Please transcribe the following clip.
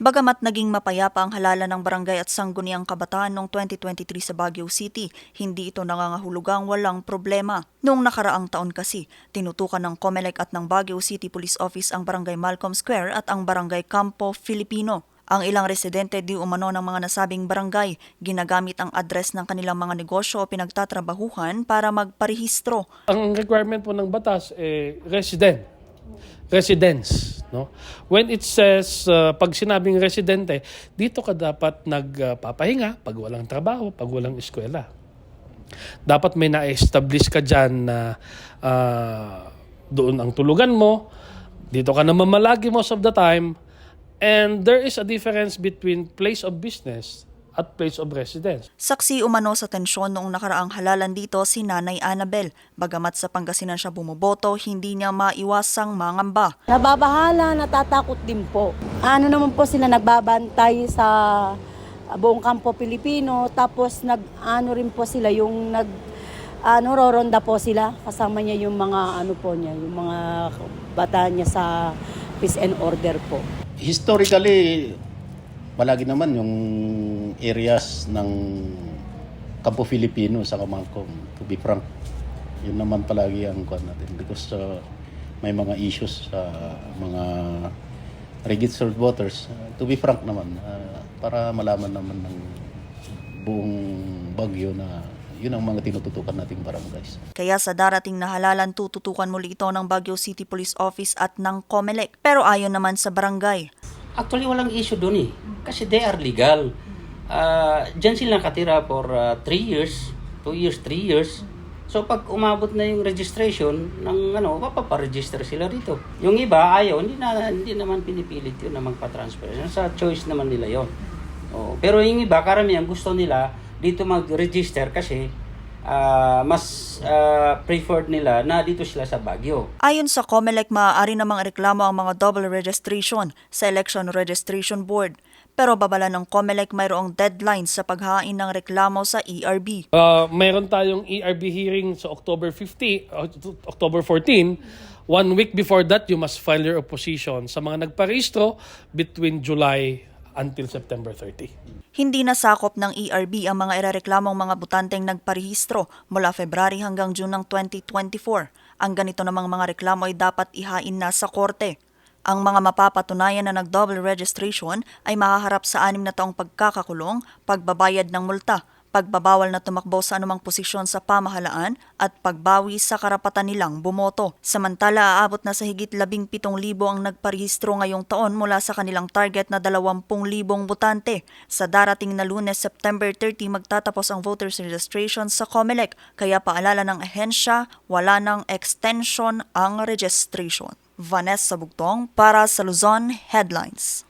Bagamat naging mapayapa ang halalan ng barangay at sangguniang kabataan noong 2023 sa Baguio City, hindi ito nangangahulugang walang problema. Noong nakaraang taon kasi, tinutukan ng COMELEC at ng Baguio City Police Office ang barangay Malcolm Square at ang barangay Campo Filipino. Ang ilang residente di umano ng mga nasabing barangay, ginagamit ang address ng kanilang mga negosyo o pinagtatrabahuhan para magparehistro. Ang requirement po ng batas eh resident. Residence, no? When it says uh, pag sinabing residente, dito ka dapat nagpapahinga pag walang trabaho, pag walang eskwela. Dapat may na-establish ka diyan na uh, doon ang tulugan mo, dito ka na mamalagi most of the time, and there is a difference between place of business at place of residence. Saksi umano sa tensyon noong nakaraang halalan dito si Nanay Annabel. Bagamat sa Pangasinan siya bumoboto, hindi niya maiwasang mangamba. Nababahala, natatakot din po. Ano naman po sila nagbabantay sa buong kampo Pilipino, tapos nag ano rin po sila yung nag ano roronda po sila kasama niya yung mga ano po niya, yung mga bata niya sa peace and order po. Historically, palagi naman yung areas ng Kampo Filipino sa Kamalcom, to be frank. Yun naman palagi ang kuan natin because uh, may mga issues sa mga registered voters. Uh, to be frank naman, uh, para malaman naman ng buong Bagyo na yun ang mga tinututukan nating barangays. Kaya sa darating na halalan tututukan muli ito ng Baguio City Police Office at ng COMELEC. Pero ayon naman sa barangay, Actually, walang issue doon eh. Kasi they are legal. Uh, Diyan sila nakatira for 3 years, 2 years, 3 years. So pag umabot na yung registration ng ano, paparegister sila dito. Yung iba ayaw, hindi na hindi naman pinipilit 'yun na magpa-transfer. Sa choice naman nila 'yon. Oh, pero yung iba karamihan gusto nila dito mag-register kasi ah, mas ah, preferred nila na dito sila sa Baguio. Ayon sa COMELEC, maaari namang reklamo ang mga double registration sa Election Registration Board. Pero babala ng COMELEC mayroong deadline sa paghain ng reklamo sa ERB. Uh, mayroon tayong ERB hearing sa October 50, uh, October 14. One week before that, you must file your opposition sa mga nagparehistro between July until September 30. Hindi nasakop ng ERB ang mga irereklamong mga butanteng nagparehistro mula February hanggang June ng 2024. Ang ganito namang mga reklamo ay dapat ihain na sa korte. Ang mga mapapatunayan na nag-double registration ay mahaharap sa anim na taong pagkakakulong, pagbabayad ng multa, pagbabawal na tumakbo sa anumang posisyon sa pamahalaan at pagbawi sa karapatan nilang bumoto. Samantala, aabot na sa higit 17,000 ang nagparehistro ngayong taon mula sa kanilang target na 20,000 botante. Sa darating na lunes, September 30, magtatapos ang voters registration sa COMELEC, kaya paalala ng ahensya, wala ng extension ang registration. Vanessa Bugtong para sa Luzon Headlines.